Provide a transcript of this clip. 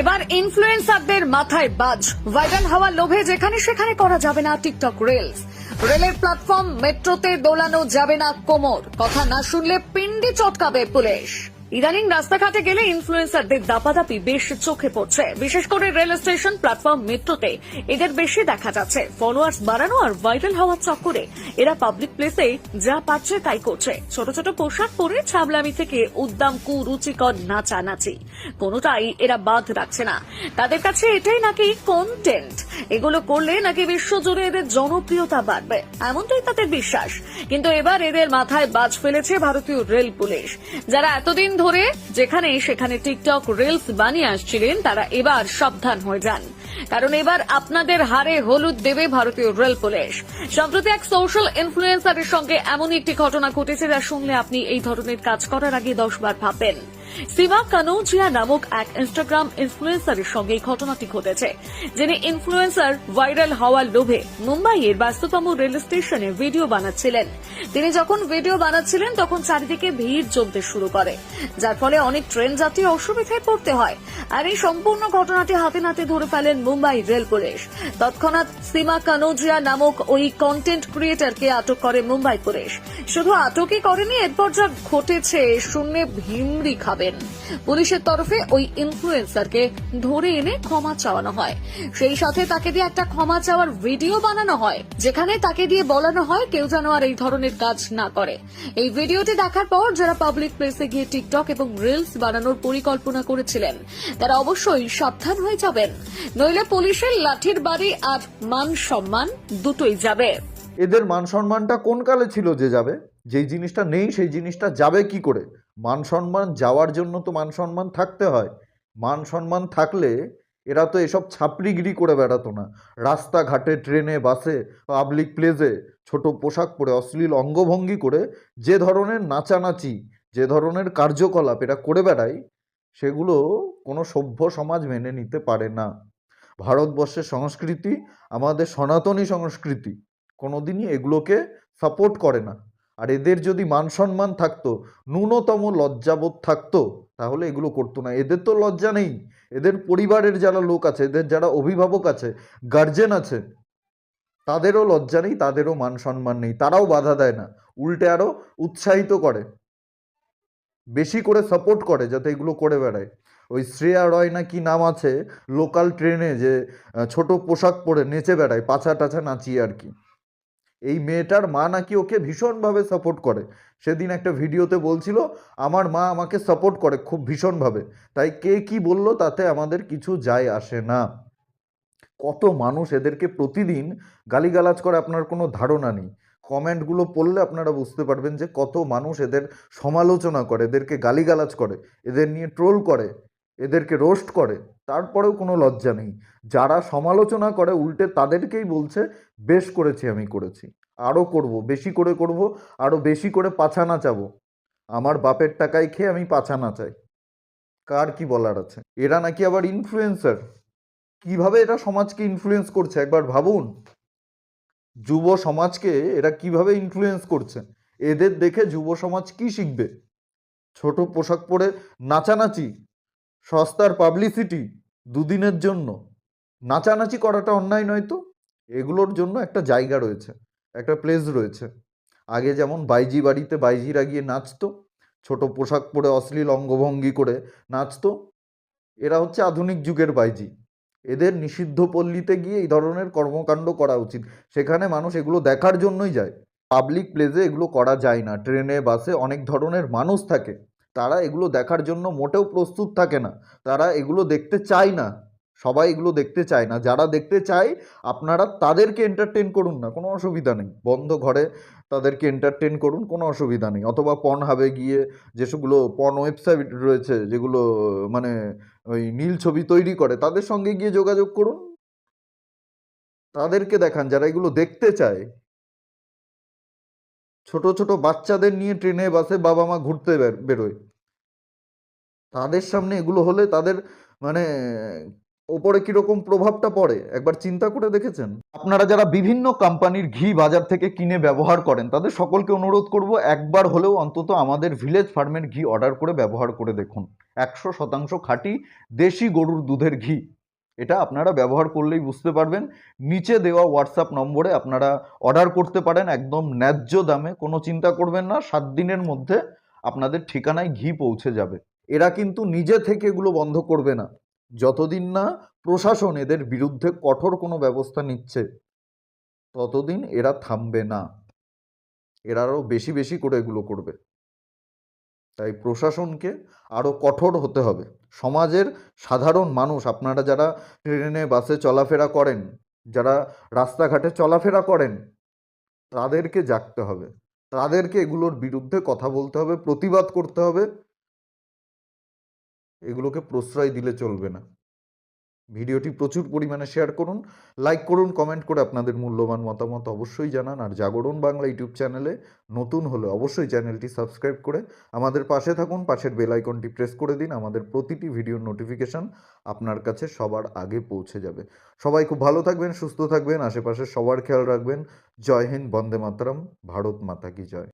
এবার ইনফ্লুয়েন্সারদের মাথায় বাজ। ভাইরাল হওয়ার লোভে যেখানে সেখানে করা যাবে না টিকটক রিলস রেলের প্ল্যাটফর্ম মেট্রোতে দোলানো যাবে না কোমর। কথা না শুনলে পিন্ডি চটকাবে পুলিশ। ইদানিং রাস্তাঘাটে গেলে ইনফ্লুয়েন্সারদের দাপাদাপি বেশ চোখে পড়ছে। বিশেষ করে রেল স্টেশন প্ল্যাটফর্ম মেট্রোতে এদের বেশি দেখা যাচ্ছে। ফলোয়ার্স বাড়ানো আর ভাইরাল হওয়ার চক্করে। এরা পাবলিক প্লেসে যা পাচ্ছে তাই করছে। ছোট ছোট পোশাক পরে ছাবলামি থেকে উদ্দাম, কুরুচিকর নাচানাচি। কোনোটাই এরা বাদ রাখছে না। তাদের কাছে এটাই নাকি কন্টেন্ট এগুলো করলে নাকি বিশ্বজুড়ে এদের জনপ্রিয়তা বাড়বে। এমনটাই তাদের বিশ্বাস। কিন্তু এবার এদের মাথায় বাজ ফেলেছে ভারতীয় রেল পুলিশ। যারা এতদিন ধরে যেখানে সেখানে টিকটক রিলস বানিয়ে আসছিলেন, তারা এবার সাবধান হয়ে যান। কারণ এবার আপনাদের হারে হলুদ দেবে ভারতীয় রেল পুলিশ। সম্প্রতি এক সোশ্যাল ইনফ্লুয়েন্সারের সঙ্গে এমন একটি ঘটনা ঘটেছে, যা শুনলে আপনি এই ধরনের কাজ করার আগে দশবার ভাববেন। সিমা কানৌজিয়া নামক এক ইনস্টাগ্রাম ইনফ্লুয়েন্সারের সঙ্গে এই ঘটনাটি ঘটেছে, যিনি ইনফ্লুয়েন্সার ভাইরাল হওয়ার লোভে মুম্বাইয়ের ব্যস্ততম রেল স্টেশনে ভিডিও বানাচ্ছিলেন। তিনি যখন ভিডিও বানাচ্ছিলেন, তখন চারিদিকে ভিড় জমতে শুরু করে, যার ফলে অনেক ট্রেন যাত্রী অসুবিধায় পড়তে হয়। আর এই সম্পূর্ণ ঘটনাটি হাতে নাতে ধরে ফেলেন মুম্বাই রেল পুলিশ। তৎক্ষণাৎ সীমা কানোজিয়া নামক ওই কন্টেন্ট ক্রিয়েটারকে আটক করে মুম্বাই পুলিশ। শুধু আটকই করেনি, এরপর যা ঘটেছে শুনলে ভিমরি খাবেন পুলিশের তরফে ওই ইনফ্লুয়েন্সারকে ধরে এনে ক্ষমা চাওয়ানো হয়। সেই সাথে তাকে দিয়ে একটা ক্ষমা চাওয়ার ভিডিও বানানো হয়, যেখানে তাকে দিয়ে বলানো হয় কেউ যেন আর এই ধরনের কাজ না করে। এই ভিডিওটি দেখার পর যারা পাবলিক প্লেসে গিয়ে টিকটক এবং রিলস বানানোর পরিকল্পনা করেছিলেন, তারা অবশ্যই সাবধান হয়ে যাবেন। নইলে পুলিশের লাঠির বাড়ি আর মান সম্মান দুটোই যাবে। এদের মান সম্মানটা কোন কালে ছিল যে যাবে? যেই জিনিসটা নেই, সেই জিনিসটা যাবে কি করে? মান সম্মান যাওয়ার জন্য তো মান সম্মান থাকতে হয়। মান সম্মান থাকলে এরা তো এসব ছাপড়িগিরি করে বেড়াতো না। রাস্তাঘাটে, ট্রেনে, বাসে পাবলিক প্লেসে ছোট পোশাক পরে, অশ্লীল অঙ্গভঙ্গি করে যে ধরনের নাচানাচি, যে ধরনের কার্যকলাপ এরা করে বেড়ায়, সেগুলো কোনো সভ্য সমাজ মেনে নিতে পারে না। ভারতবর্ষের সংস্কৃতি আমাদের সনাতনী সংস্কৃতি। কোনোদিনই এগুলোকে সাপোর্ট করে না। আর এদের যদি মান সম্মান থাকতো, ন্যূনতম লজ্জাবোধ থাকতো, তাহলে এগুলো করতো না। এদের তো লজ্জা নেই। এদের পরিবারের যারা লোক আছে, এদের যারা অভিভাবক আছে গার্জেন আছে, তাদেরও লজ্জা নেই, তাদেরও মান সম্মান নেই। তারাও বাধা দেয় না। উল্টে আরও উৎসাহিত করে। বেশি করে সাপোর্ট করে যাতে এগুলো করে বেড়ায়। ওই শ্রেয়া রয় না কি নাম আছে লোকাল ট্রেনে যে ছোট পোশাক পরে নেচে বেড়ায় পাছা টাছা নাচিয়ে আর কি। এই মেয়েটার মা নাকি ওকে ভীষণভাবে সাপোর্ট করে। সেদিন একটা ভিডিওতে বলছিল, আমার মা আমাকে সাপোর্ট করে খুব ভীষণভাবে। তাই কে কি বলল তাতে আমাদের কিছু যায় আসে না। কত মানুষ এদেরকে প্রতিদিন গালিগালাজ করে, আপনার কোনো ধারণা নেই। কমেন্টগুলো পড়লে আপনারা বুঝতে পারবেন যে কত মানুষ এদের সমালোচনা করে, এদেরকে গালিগালাজ করে, এদের নিয়ে ট্রোল করে। এদেরকে রোস্ট করে, তারপরেও কোনো লজ্জা নেই। যারা সমালোচনা করে, উল্টে তাদেরকেই বলছে, বেশ করেছি, আমি করেছি। আরও করব, বেশি করে করব আরও বেশি করে পাছা নাচাবো আমার বাপের টাকায় খেয়ে আমি পাছা নাচাই কার কি বলার আছে? এরা নাকি আবার ইনফ্লুয়েন্সার কীভাবে এরা সমাজকে ইনফ্লুয়েন্স করছে? একবার ভাবুন। যুব সমাজকে এরা কীভাবে ইনফ্লুয়েন্স করছে? এদের দেখে যুব সমাজ কি শিখবে? ছোট পোশাক পরে নাচানাচি সস্তার পাবলিসিটি দুদিনের জন্য। নাচানাচি করাটা অন্যায় নয় তো? এগুলোর জন্য একটা জায়গা রয়েছে, একটা প্লেস রয়েছে। আগে যেমন বাইজি বাড়িতে বাইজিরা গিয়ে নাচতো, ছোট পোশাক পরে অশ্লীল অঙ্গভঙ্গি করে নাচতো, এরা হচ্ছে আধুনিক যুগের বাইজি। এদের নিষিদ্ধ পল্লীতে গিয়ে এই ধরনের কর্মকাণ্ড করা উচিত। সেখানে মানুষ এগুলো দেখার জন্যই যায়। পাবলিক প্লেসে এগুলো করা যায় না। ট্রেনে, বাসে অনেক ধরনের মানুষ থাকে। তারা এগুলো দেখার জন্য মোটেও প্রস্তুত থাকে না। তারা এগুলো দেখতে চায় না। সবাই এগুলো দেখতে চায় না। যারা দেখতে চায়, আপনারা তাদেরকে এন্টারটেন করুন না। কোনো অসুবিধা নেই। বন্ধ ঘরে তাদেরকে এন্টারটেন করুন, কোনো অসুবিধা নেই। অথবা পন হাবে গিয়ে যেসবগুলো পন ওয়েবসাইট রয়েছে, যেগুলো মানে ওই নীল ছবি তৈরি করে, তাদের সঙ্গে গিয়ে যোগাযোগ করুন। তাদেরকে দেখান, যারা এগুলো দেখতে চায়। ছোট ছোট বাচ্চাদের নিয়ে ট্রেনে, বাসে বাবা মা ঘুরতে বেরোয়। তাদের সামনে এগুলো হলে তাদের মানে ওপরে কীরকম প্রভাবটা পড়ে? একবার চিন্তা করে দেখেছেন? আপনারা যারা বিভিন্ন কোম্পানির ঘি বাজার থেকে কিনে ব্যবহার করেন, তাদের সকলকে অনুরোধ করব একবার হলেও অন্তত আমাদের ভিলেজ ফার্মের ঘি অর্ডার করে ব্যবহার করে দেখুন। একশো শতাংশ খাঁটি দেশি গরুর দুধের ঘি। এটা আপনারা ব্যবহার করলেই বুঝতে পারবেন। নিচে দেওয়া হোয়াটসঅ্যাপ নম্বরে আপনারা অর্ডার করতে পারেন, একদম ন্যায্য দামে। কোনো চিন্তা করবেন না, সাত দিনের মধ্যে আপনাদের ঠিকানায় ঘি পৌঁছে যাবে। এরা কিন্তু নিজে থেকে এগুলো বন্ধ করবে না। যতদিন না প্রশাসন এদের বিরুদ্ধে কঠোর কোনো ব্যবস্থা নিচ্ছে, ততদিন এরা থামবে না। এরা আরও বেশি বেশি করে এগুলো করবে। তাই প্রশাসনকে আরও কঠোর হতে হবে। সমাজের সাধারণ মানুষ, আপনারা যারা ট্রেনে, বাসে চলাফেরা করেন, যারা রাস্তাঘাটে চলাফেরা করেন, তাদেরকে জাগতে হবে। তাদেরকে এগুলোর বিরুদ্ধে কথা বলতে হবে, প্রতিবাদ করতে হবে। এগুলোকে প্রশ্রয় দিলে চলবে না। ভিডিওটি প্রচুর পরিমাণে শেয়ার করুন লাইক করুন কমেন্ট করে আপনাদের মূল্যবান মতামত অবশ্যই জানান। আর জাগরণ বাংলা ইউটিউব চ্যানেলে নতুন হলে অবশ্যই চ্যানেলটি সাবস্ক্রাইব করে আমাদের পাশে থাকুন, পাশের বেল আইকনটি প্রেস করে দিন, আমাদের প্রতিটি ভিডিওর নোটিফিকেশন আপনার কাছে সবার আগে পৌঁছে যাবে। সবাই খুব ভালো থাকবেন, সুস্থ থাকবেন, আশেপাশে সবার খেয়াল রাখবেন। জয় হিন্দ, বন্দে মাতরম, ভারত মাতা কি জয়।